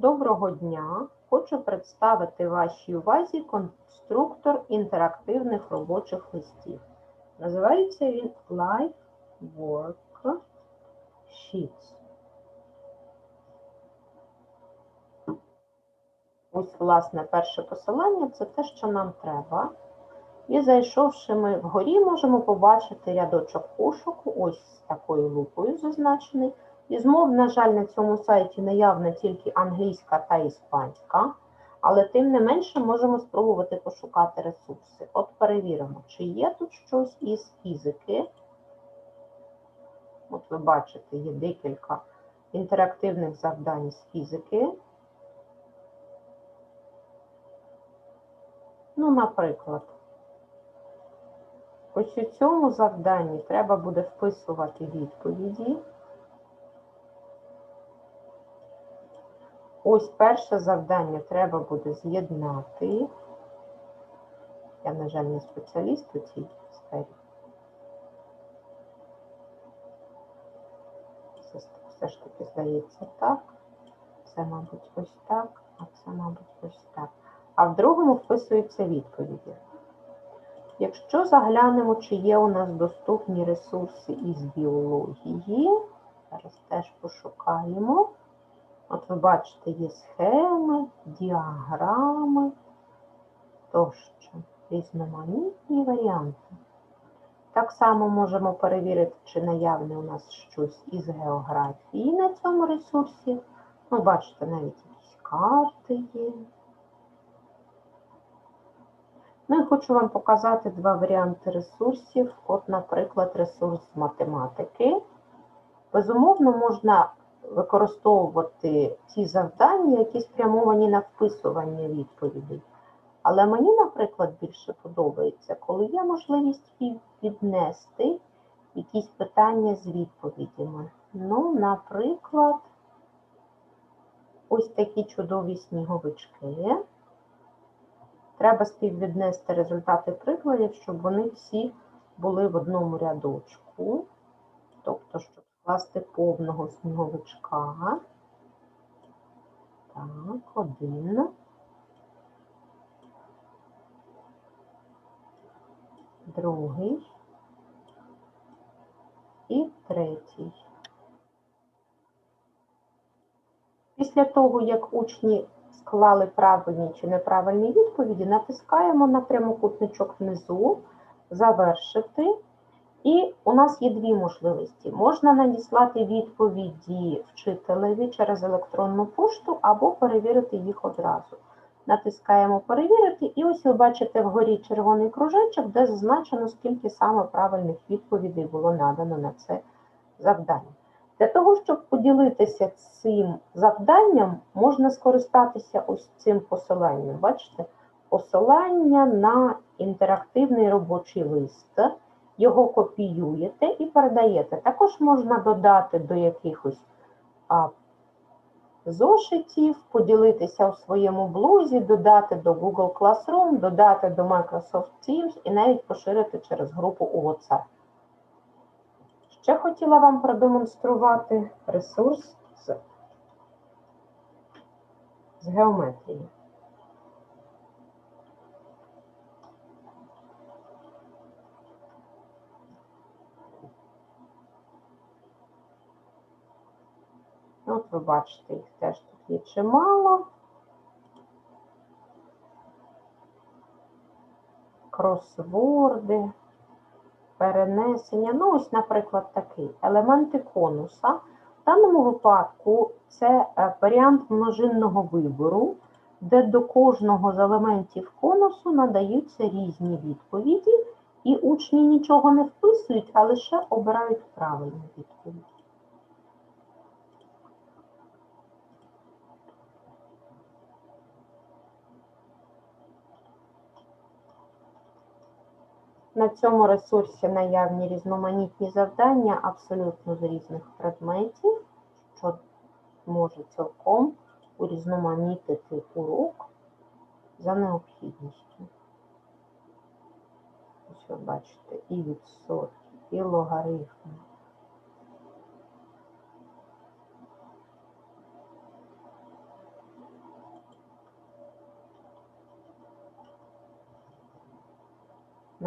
Доброго дня! Хочу представити вашій увазі конструктор інтерактивних робочих листів. Називається він Life Work Sheets. Ось, власне, перше посилання це те, що нам треба. І зайшовши ми вгорі, можемо побачити рядочок пошуку, ось з такою лупою зазначений. Із мов, на жаль, на цьому сайті наявна тільки англійська та іспанська, але тим не менше можемо спробувати пошукати ресурси. От перевіримо, чи є тут щось із фізики. От ви бачите, є декілька інтерактивних завдань з фізики. Ну, наприклад, ось у цьому завданні треба буде вписувати відповіді. Ось перше завдання треба буде з'єднати. Я, на жаль, не спеціаліст у цій сфері. Все, все ж таки здається так. Це, мабуть, ось так, а це, мабуть, ось так. А в другому вписуються відповіді. Якщо заглянемо, чи є у нас доступні ресурси із біології, зараз теж пошукаємо. От ви бачите, є схеми, діаграми тощо, різноманітні варіанти. Так само можемо перевірити, чи наявне у нас щось із географії на цьому ресурсі. Ну, бачите, навіть якісь карти є. Ну і хочу вам показати два варіанти ресурсів. От, наприклад, ресурс математики. Безумовно, можна використовувати ті завдання, які спрямовані на вписування відповідей. Але мені, наприклад, більше подобається, коли є можливість віднести якісь питання з відповідями. Ну, наприклад, ось такі чудові сніговички. Треба співвіднести результати прикладів, щоб вони всі були в одному рядочку. Тобто, щоб скласти повного сніговичка. Так, один. Другий. І третій. Після того, як учні склали правильні чи неправильні відповіді, натискаємо на прямокутничок внизу, завершити. І у нас є дві можливості. Можна надіслати відповіді вчителеві через електронну пошту або перевірити їх одразу. Натискаємо Перевірити, і ось ви бачите вгорі червоний кружечок, де зазначено, скільки саме правильних відповідей було надано на це завдання. Для того, щоб поділитися цим завданням, можна скористатися ось цим посиланням. Бачите? Посилання на інтерактивний робочий лист його копіюєте і передаєте. Також можна додати до якихось а, зошитів, поділитися у своєму блозі, додати до Google Classroom, додати до Microsoft Teams і навіть поширити через групу у WhatsApp. Ще хотіла вам продемонструвати ресурс з, з геометрії. От ви бачите, їх теж тут є чимало. Кросворди, перенесення. Ну, ось, наприклад, такий. Елементи конуса. В даному випадку це варіант множинного вибору, де до кожного з елементів конусу надаються різні відповіді, і учні нічого не вписують, а лише обирають правильну відповідь. На цьому ресурсі наявні різноманітні завдання абсолютно з різних предметів, що може цілком урізноманітити урок за необхідністю. Ось ви бачите, і відсотки, і логарифми.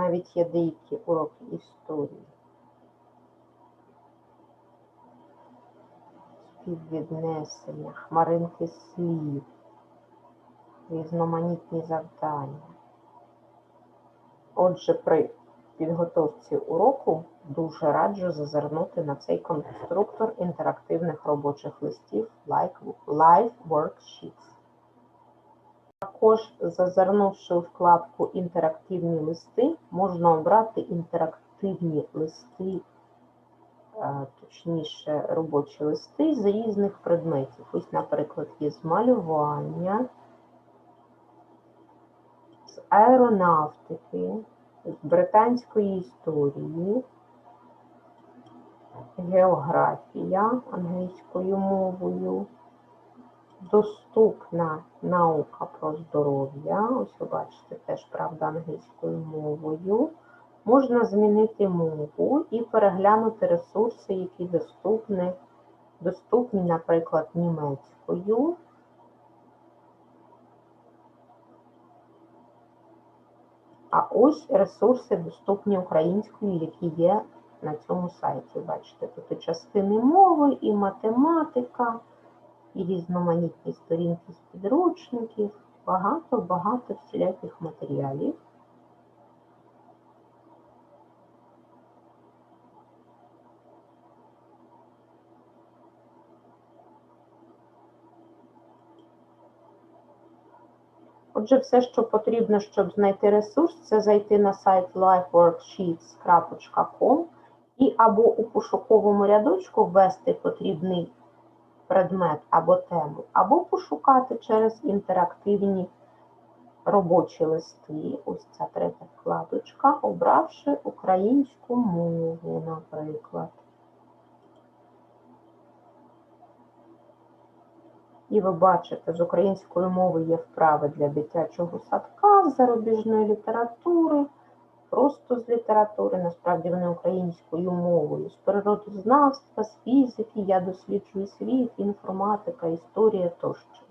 Навіть є деякі уроки історії. Співвіднесення, хмаринки слів, різноманітні завдання. Отже, при підготовці уроку дуже раджу зазирнути на цей конструктор інтерактивних робочих листів Live Worksheets. Також, зазирнувши у вкладку Інтерактивні листи, можна обрати інтерактивні листи, е, точніше робочі листи з різних предметів. Ось, наприклад, є з малювання, з аеронавтики, з британської історії, географія англійською мовою, доступна наука про здоров'я. Ось ви бачите, теж правда англійською мовою. Можна змінити мову і переглянути ресурси, які доступні, доступні, наприклад, німецькою. А ось ресурси доступні українською, які є на цьому сайті. Бачите, тут і частини мови, і математика, і різноманітні сторінки з підручників, багато-багато всіляких матеріалів. Отже, все, що потрібно, щоб знайти ресурс, це зайти на сайт lifeworksheets.com і або у пошуковому рядочку ввести потрібний предмет або тему, або пошукати через інтерактивні робочі листи. Ось ця третя вкладочка, обравши українську мову, наприклад. І ви бачите, з української мови є вправи для дитячого садка, зарубіжної літератури, просто з літератури, насправді вони українською мовою, з природознавства, з фізики, я досліджую світ, інформатика, історія тощо.